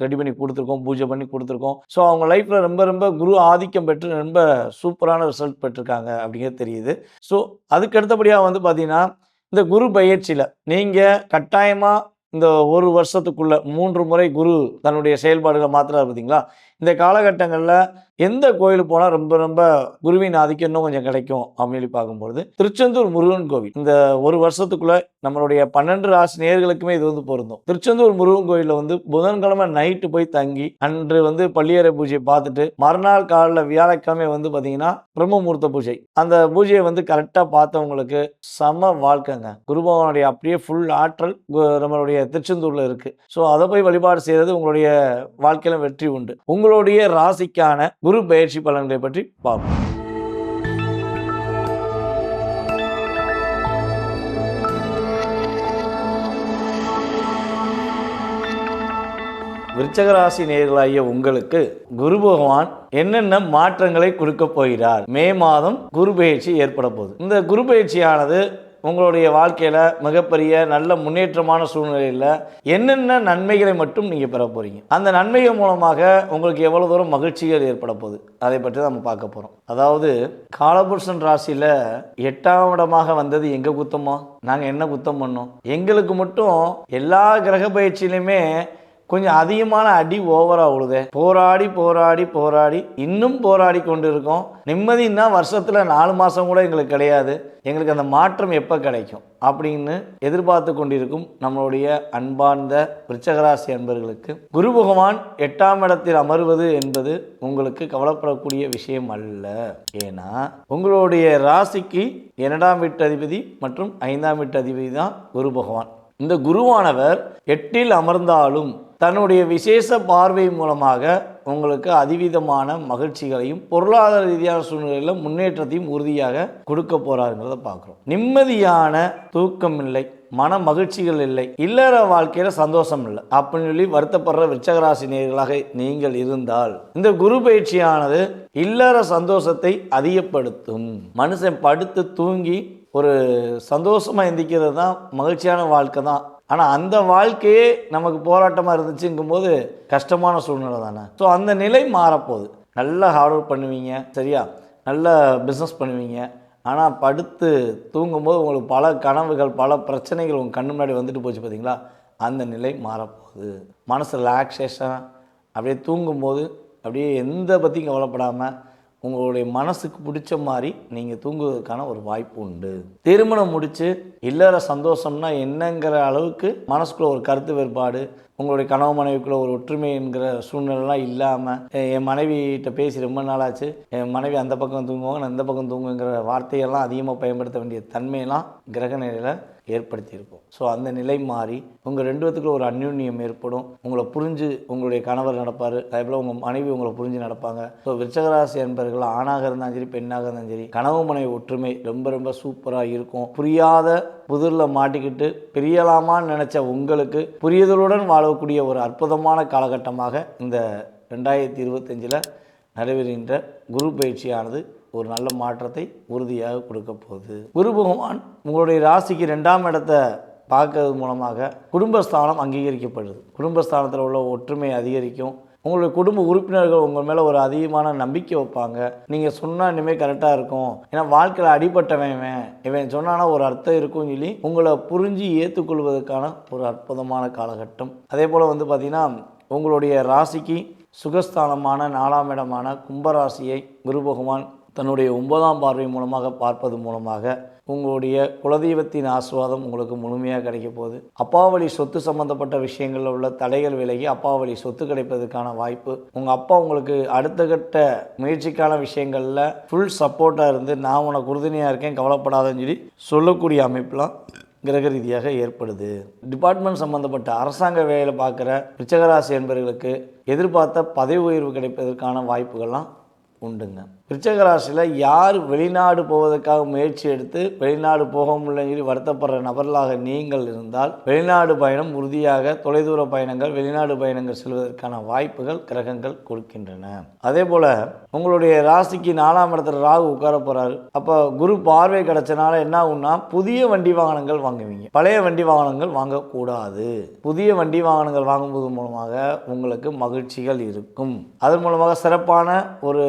Ready பண்ணி கொடுத்துருக்கோம் பூஜை பண்ணி கொடுத்துருக்கோம். ஸோ அவங்க லைஃப்பில் ரொம்ப ரொம்ப குரு ஆதிக்கம் பெற்று ரொம்ப சூப்பரான ரிசல்ட் பெற்றிருக்காங்க அப்படிங்கிறது தெரியுது. ஸோ அதுக்கு அடுத்தபடியாக வந்து பார்த்தீங்கன்னா இந்த குரு பயிற்சியில் நீங்கள் கட்டாயமாக இந்த ஒரு வருஷத்துக்குள்ள மூன்று முறை குரு தன்னுடைய செயல்பாடுகளை மாத்திரா பார்த்தீங்களா இந்த காலகட்டங்களில் எந்த கோயிலுக்கு போனால் ரொம்ப ரொம்ப குருவின் ஆதிக்கம் இன்னும் கொஞ்சம் கிடைக்கும் அப்படின்னு சொல்லி பார்க்கும்பொழுது திருச்செந்தூர் முருகன் கோவில். இந்த ஒரு வருஷத்துக்குள்ள நம்மளுடைய பன்னெண்டு ராசி நேர்களுக்குமே இது வந்து பொருந்தும். திருச்செந்தூர் முருகன் கோயிலில் வந்து புதன்கிழமை நைட்டு போய் தங்கி அன்று வந்து பள்ளியறை பூஜையை பார்த்துட்டு மறுநாள் காலில் வியாழக்கிழமை வந்து பார்த்தீங்கன்னா பிரம்மமூர்த்த பூஜை. அந்த பூஜையை வந்து கரெக்டாக பார்த்தவங்களுக்கு செம வாழ்க்கைங்க. குரு பகவானுடைய அப்படியே ஃபுல் ஆற்றல் நம்மளுடைய திருச்செந்தூரில் இருக்குது ஸோ அதை போய் வழிபாடு செய்கிறது உங்களுடைய வாழ்க்கையில வெற்றி உண்டு. உங்களுடைய ராசிக்கான குரு பயிற்சி பலன்களை பற்றி பார்ப்போம். விருச்சகராசி நேர்களாகிய உங்களுக்கு குரு பகவான் என்னென்ன மாற்றங்களை கொடுக்க போகிறார்? மே மாதம் குரு பயிற்சி ஏற்பட போகுது. இந்த குரு பயிற்சியானது உங்களுடைய வாழ்க்கையில் மிகப்பெரிய நல்ல முன்னேற்றமான சூழ்நிலையில் என்னென்ன நன்மைகளை மட்டும் நீங்கள் பெற போகிறீங்க அந்த நன்மைகள் மூலமாக உங்களுக்கு எவ்வளோ தூரம் மகிழ்ச்சிகள் ஏற்பட போகுது? அதை பற்றி தான் நம்ம பார்க்க போகிறோம் அதாவது காலபுருஷன் ராசியில் எட்டாம் இடமாக வந்தது எங்கள் குத்தமோ? நாங்கள் என்ன குத்தம் பண்ணோம்? எங்களுக்கு மட்டும் எல்லா கிரக பயிற்சியிலையுமே கொஞ்சம் அதிகமான அடி ஓவராக உழுது போராடி போராடி போராடி இன்னும் போராடி கொண்டு இருக்கோம் நிம்மதின்னா வருஷத்தில் நாலு மாதம் கூட எங்களுக்கு கிடையாது. எங்களுக்கு அந்த மாற்றம் எப்போ கிடைக்கும்? அப்படின்னு எதிர்பார்த்து கொண்டிருக்கும் நம்மளுடைய அன்பார்ந்த விருச்சகராசி அன்பர்களுக்கு குரு பகவான் எட்டாம் இடத்தில் அமர்வது என்பது உங்களுக்கு கவலைப்படக்கூடிய விஷயம் அல்ல. ஏன்னா உங்களுடைய ராசிக்கு இரண்டாம் வீட்டு அதிபதி மற்றும் ஐந்தாம் வீட்டு அதிபதி தான் குரு பகவான். இந்த குருவானவர் எட்டில் அமர்ந்தாலும் தன்னுடைய விசேஷ பார்வை மூலமாக உங்களுக்கு அதிவிதமான மகிழ்ச்சிகளையும் பொருளாதார ரீதியான சூழ்நிலையில் முன்னேற்றத்தையும் உறுதியாக கொடுக்க போகிறாருங்கிறத பார்க்குறோம். நிம்மதியான தூக்கம் இல்லை மன மகிழ்ச்சிகள் இல்லை இல்லற வாழ்க்கையில் சந்தோஷம் இல்லை அப்படின்னு சொல்லி வருத்தப்படுற விருச்சகராசி நேர்களாக நீங்கள் இருந்தால் இந்த குரு பயிற்சியானது இல்லற சந்தோஷத்தை அதிகப்படுத்தும். மனுஷன் படுத்து தூங்கி ஒரு சந்தோஷமாக எந்திக்கிறது தான் மகிழ்ச்சியான வாழ்க்கை தான் ஆனால் அந்த வாழ்க்கையே நமக்கு போராட்டமாக இருந்துச்சுங்கும்போது கஷ்டமான சூழ்நிலை தானே. ஸோ அந்த நிலை மாறப்போகுது. நல்லா ஹார்ட் ஒர்க் பண்ணுவீங்க சரியா? நல்ல பிஸ்னஸ் பண்ணுவீங்க. ஆனால் படுத்து தூங்கும்போது உங்களுக்கு பல கனவுகள் பல பிரச்சனைகள் உங்கள் கண்ணு முன்னாடி வந்துட்டு போச்சு பார்த்தீங்களா அந்த நிலை மாறப்போகுது. மனசு ரிலாக்ஸேஷன் அப்படியே தூங்கும்போது அப்படியே எந்த பற்றியும் கவலைப்படாமல் உங்களுடைய மனசுக்கு பிடிச்ச மாதிரி நீங்கள் தூங்குவதற்கான ஒரு வாய்ப்பு உண்டு. திருமணம் முடித்து இல்லற சந்தோஷம்னா என்னங்கிற அளவுக்கு மனசுக்குள்ள ஒரு கருத்து வேறுபாடு உங்களுடைய கனவு மனைவிக்குள்ள ஒரு ஒற்றுமை என்கிற சூழ்நிலைலாம் இல்லாமல் என் மனைவிகிட்ட பேசி ரொம்ப நாளாச்சு. என் மனைவி அந்த பக்கம் தூங்குவாங்க நான் இந்த பக்கம் தூங்குங்கிற வார்த்தையெல்லாம் அதிகமாக பயன்படுத்த வேண்டிய தன்மையெல்லாம் கிரக நிலையில் ஏற்படுத்தியிருக்கும். ஸோ அந்த நிலை மாறி உங்கள் ரெண்டு பேத்துக்குள்ள ஒரு அந்யுன்யம் ஏற்படும். உங்களை புரிஞ்சு உங்களுடைய கணவர் நடப்பார். அதே போல் உங்கள் மனைவி உங்களை புரிஞ்சு நடப்பாங்க. ஸோ விருச்சகராசி என்பர்கள் ஆணாக இருந்தாலும் சரி பெண்ணாக இருந்தாலும் சரி கனவு மனைவி ஒற்றுமை ரொம்ப ரொம்ப சூப்பராக இருக்கும். புரியாத புதிரில் மாட்டிக்கிட்டு பிரியலாமான்னு நினச்ச உங்களுக்கு புரிதலுடன் வாழக்கூடிய ஒரு அற்புதமான காலகட்டமாக இந்த ரெண்டாயிரத்தி இருபத்தஞ்சில் நடைபெறுகின்ற குரு பயிற்சியானது ஒரு நல்ல மாற்றத்தை உறுதியாக கொடுக்க போகுது. குரு பகவான் உங்களுடைய ராசிக்கு ரெண்டாம் இடத்தை பார்க்கறது மூலமாக குடும்பஸ்தானம் அங்கீகரிக்கப்படுது. குடும்பஸ்தானத்தில் உள்ள ஒற்றுமை அதிகரிக்கும். உங்களுடைய குடும்ப உறுப்பினர்கள் உங்கள் மேலே ஒரு அதிகமான நம்பிக்கை வைப்பாங்க. நீங்கள் சொன்னால் இனிமேல் கரெக்டாக இருக்கும். ஏன்னா வாழ்க்கையில் அடிபட்டவன் இவன். இவன் சொன்னானா ஒரு அர்த்தம் இருக்கும்னு சொல்லி உங்களை புரிஞ்சு ஏற்றுக்கொள்வதற்கான ஒரு அற்புதமான காலகட்டம். அதே போல் வந்து பார்த்திங்கன்னா உங்களுடைய ராசிக்கு சுகஸ்தானமான நாலாம் இடமான கும்பராசியை குரு பகவான் தன்னுடைய ஒன்பதாம் பார்வை மூலமாக பார்ப்பது மூலமாக உங்களுடைய குலதெய்வத்தின் ஆசுவாதம் உங்களுக்கு முழுமையாக கிடைக்க போகுது. அப்பாவளி சொத்து சம்பந்தப்பட்ட விஷயங்களில் உள்ள தடைகள் விலகி அப்பாவளி சொத்து கிடைப்பதற்கான வாய்ப்பு. உங்கள் அப்பா உங்களுக்கு அடுத்த கட்ட முயற்சிக்கான விஷயங்களில் ஃபுல் சப்போர்ட்டாக இருந்து நான் உனக்கு உறுதுணையாக இருக்கேன் கவலைப்படாதன்னு சொல்லி சொல்லக்கூடிய அமைப்புலாம் கிரக ரீதியாக ஏற்படுது. டிபார்ட்மெண்ட் சம்மந்தப்பட்ட அரசாங்க வேலையில் பார்க்குற ரிச்சகராசி என்பவர்களுக்கு எதிர்பார்த்த பதவி உயர்வு கிடைப்பதற்கான வாய்ப்புகள்லாம் உண்டுங்க. விருச்சக ராசியில் யார் வெளிநாடு போவதற்காக முயற்சி எடுத்து வெளிநாடு போக முடியலன்னு சொல்லி வருத்தப்படுற நபர்களாக நீங்கள் இருந்தால் வெளிநாடு பயணம் உறுதியாக தொலைதூர பயணங்கள் வெளிநாடு பயணங்கள் செல்வதற்கான வாய்ப்புகள் கிரகங்கள் கொடுக்கின்றன. அதே போல் உங்களுடைய ராசிக்கு நாலாம் இடத்துல ராகு உட்கார போகிறாரு அப்போ குரு பார்வை கிடைச்சனால என்ன ஆகும்னா புதிய வண்டி வாகனங்கள் வாங்குவீங்க. பழைய வண்டி வாகனங்கள் வாங்கக்கூடாது. புதிய வண்டி வாகனங்கள் வாங்குவது மூலமாக உங்களுக்கு மகிழ்ச்சிகள் இருக்கும். அதன் மூலமாக சிறப்பான ஒரு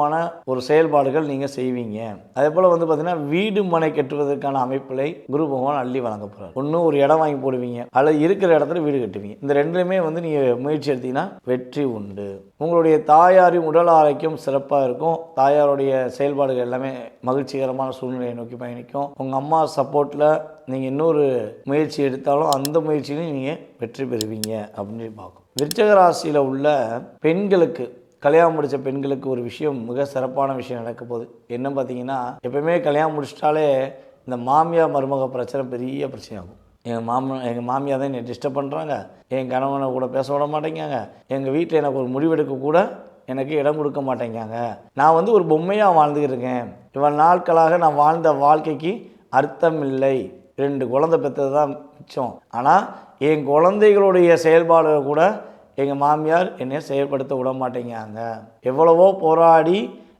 உணவுபூர்வமான ஒரு செயல்பாடுகள் நீங்கள் செய்வீங்க. அதே போல் வந்து பார்த்தீங்கன்னா வீடு மனை கட்டுவதற்கான அமைப்புகளை குரு பகவான் அள்ளி வழங்க போகிறார் ஒன்று ஒரு இடம் வாங்கி போடுவீங்க அல்லது இருக்கிற இடத்துல வீடு கட்டுவீங்க. இந்த ரெண்டுலையுமே வந்து நீங்கள் முயற்சி எடுத்தீங்கன்னா வெற்றி உண்டு. உங்களுடைய தாயாரின் உடல் ஆரோக்கியம் சிறப்பாக இருக்கும். தாயாருடைய செயல்பாடுகள் எல்லாமே மகிழ்ச்சிகரமான சூழ்நிலையை நோக்கி பயணிக்கும். உங்கள் அம்மா சப்போர்ட்டில் நீங்கள் இன்னொரு முயற்சி எடுத்தாலும் அந்த முயற்சியிலையும் நீங்கள் வெற்றி பெறுவீங்க அப்படின்னு பார்க்கும். விருச்சக ராசியில் உள்ள பெண்களுக்கு கல்யாணம் முடித்த பெண்களுக்கு ஒரு விஷயம் மிக சிறப்பான விஷயம் நடக்க போகுது. என்ன பார்த்தீங்கன்னா எப்பயுமே கல்யாணம் முடிச்சிட்டாலே இந்த மாமியார் மருமக பிரச்சனை பெரிய பிரச்சனையாகும். எங்கள் மாமன் எங்கள் மாமியார் தான் என்னை டிஸ்டர்ப் பண்ணுறாங்க என் கணவனை கூட பேச விட மாட்டேங்காங்க எங்கள் வீட்டில் எனக்கு ஒரு முடிவெடுக்க கூட எனக்கு இடம் கொடுக்க மாட்டேங்காங்க நான் வந்து ஒரு பொம்மையாக வாழ்ந்துக்கிட்டு இருக்கேன். இவன் நாட்களாக நான் வாழ்ந்த வாழ்க்கைக்கு அர்த்தம் இல்லை. ரெண்டு குழந்தை பெற்றது தான் மிச்சம். ஆனால் என் குழந்தைகளுடைய செயல்பாடு கூட எங்கள் மாமியார் என்னை செயல்படுத்த விட மாட்டேங்கிறாங்க. எவ்வளவோ போராடி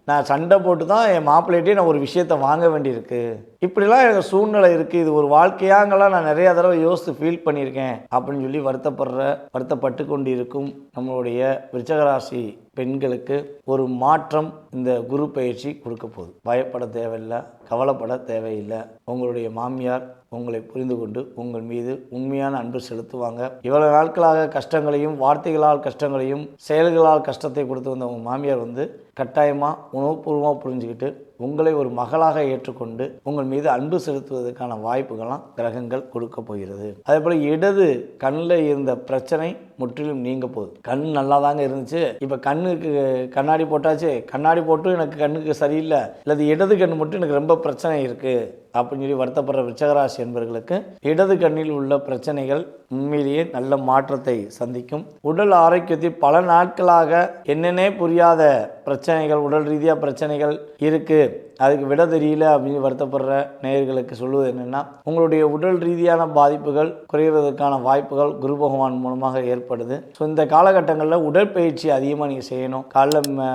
நான் சண்டை போட்டு தான் என் மாப்பிள்ளைகிட்டே நான் ஒரு விஷயத்தை வாங்க வேண்டியிருக்கு. இப்படிலாம் எனக்கு சூழ்நிலை இருக்குது இது ஒரு வாழ்க்கையாங்கலாம் நான் நிறையா தடவை யோசித்து ஃபீல் பண்ணியிருக்கேன். அப்படின்னு சொல்லி வருத்தப்படுற வருத்தப்பட்டு கொண்டு இருக்கும் நம்மளுடைய விருச்சகராசி பெண்களுக்கு ஒரு மாற்றம் இந்த குரு பயிற்சி கொடுக்க போகுது. பயப்பட தேவையில்லை கவலைப்பட தேவையில்லை. உங்களுடைய மாமியார் உங்களை புரிந்து கொண்டு உங்கள் மீது உண்மையான அன்பு செலுத்துவாங்க. இவ்வளவு நாட்களாக கஷ்டங்களையும் வார்த்தைகளால் கஷ்டங்களையும் செயல்களால் கஷ்டத்தை கொடுத்து வந்த உங்கள் மாமியார் வந்து கட்டாயமாக உணவுபூர்வமாக புரிஞ்சுக்கிட்டு உங்களை ஒரு மகளாக ஏற்றுக்கொண்டு உங்கள் மீது அன்பு செலுத்துவதற்கான வாய்ப்புகள்லாம் கிரகங்கள் கொடுக்க போகிறது. அதே போல் இடது கண்ணில் இருந்த பிரச்சனை முற்றிலும் நீங்க போகுது. கண் நல்லா தாங்க இருந்துச்சு. இப்போ கண்ணுக்கு கண்ணாடி போட்டாச்சு. கண்ணாடி போட்டும் எனக்கு கண்ணுக்கு சரியில்லை. அல்லது இடது கண் மட்டும் எனக்கு ரொம்ப பிரச்சனை இருக்குது அப்படின்னு சொல்லி வருத்தப்படுற விருச்சகராசி என்பவர்களுக்கு இடது கண்ணில் உள்ள பிரச்சனைகள் உண்மையிலேயே நல்ல மாற்றத்தை சந்திக்கும். உடல் ஆரோக்கியத்தில் பல நாட்களாக என்னென்னே புரியாத பிரச்சனைகள் உடல் ரீதியாக பிரச்சனைகள் இருக்குது அதுக்கு விட தெரியல அப்படின்னு வருத்தப்படுற நேயர்களுக்கு சொல்லுவது என்னென்னா உங்களுடைய உடல் ரீதியான பாதிப்புகள் குறைவதற்கான வாய்ப்புகள் குரு பகவான் மூலமாக ஏற்படுது. ஸோ இந்த காலகட்டங்களில் உடற்பயிற்சி அதிகமாக நீங்கள் செய்யணும். காலைல ம,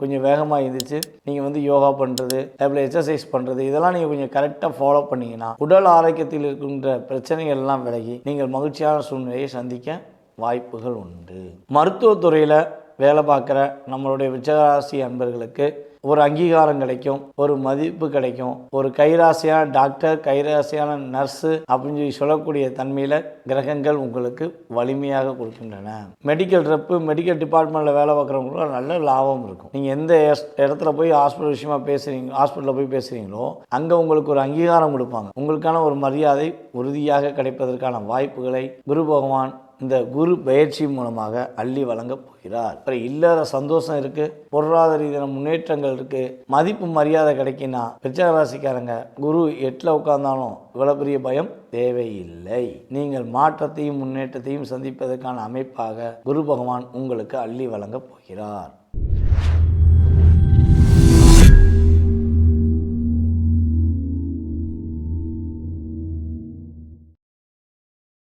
கொஞ்சம் வேகமாக எழுந்திரிச்சு நீங்கள் வந்து யோகா பண்ணுறது அதேபோல் எக்ஸசைஸ் பண்ணுறது இதெல்லாம் நீங்கள் கொஞ்சம் கரெக்டாக ஃபாலோ பண்ணிங்கன்னா உடல் ஆரோக்கியத்தில் இருக்கின்ற பிரச்சனைகள் எல்லாம் விலகி நீங்கள் மகிழ்ச்சியான சூழ்நிலையை சந்திக்க வாய்ப்புகள் உண்டு. மருத்துவத்துறையில் வேலை பார்க்குற நம்மளுடைய விஜயராசி அன்பர்களுக்கு ஒரு அங்கீகாரம் கிடைக்கும் ஒரு மதிப்பு கிடைக்கும். ஒரு கைராசியான டாக்டர் கைராசியான நர்ஸு அப்படின்னு சொல்லி சொல்லக்கூடிய தன்மையில் கிரகங்கள் உங்களுக்கு வலிமையாக கொடுக்கின்றன. மெடிக்கல் ரெப்பு மெடிக்கல் டிபார்ட்மெண்ட்டில் வேலை பார்க்குறவங்களுக்கு நல்ல லாபம் இருக்கும். நீங்கள் எந்த இடத்துல போய் ஹாஸ்பிட்டல் விஷயமா பேசுகிறீங்க ஹாஸ்பிட்டலில் போய் பேசுகிறீங்களோ அங்கே உங்களுக்கு ஒரு அங்கீகாரம் கொடுப்பாங்க. உங்களுக்கான ஒரு மரியாதை உறுதியாக கிடைப்பதற்கான வாய்ப்புகளை குரு பகவான் இந்த குரு பயிற்சி மூலமாக அள்ளி வழங்கப் போகிறார். அப்புறம் இல்லற சந்தோஷம் இருக்கு பொருளாதார ரீதியான முன்னேற்றங்கள் இருக்கு மதிப்பு மரியாதை கிடைக்கினா பிரச்சார ராசிக்காரங்க குரு எட்டில் உட்கார்ந்தாலும் இவ்வளோ பெரிய பயம் தேவையில்லை. நீங்கள் மாற்றத்தையும் முன்னேற்றத்தையும் சந்திப்பதற்கான அமைப்பாக குரு பகவான் உங்களுக்கு அள்ளி வழங்கப் போகிறார்.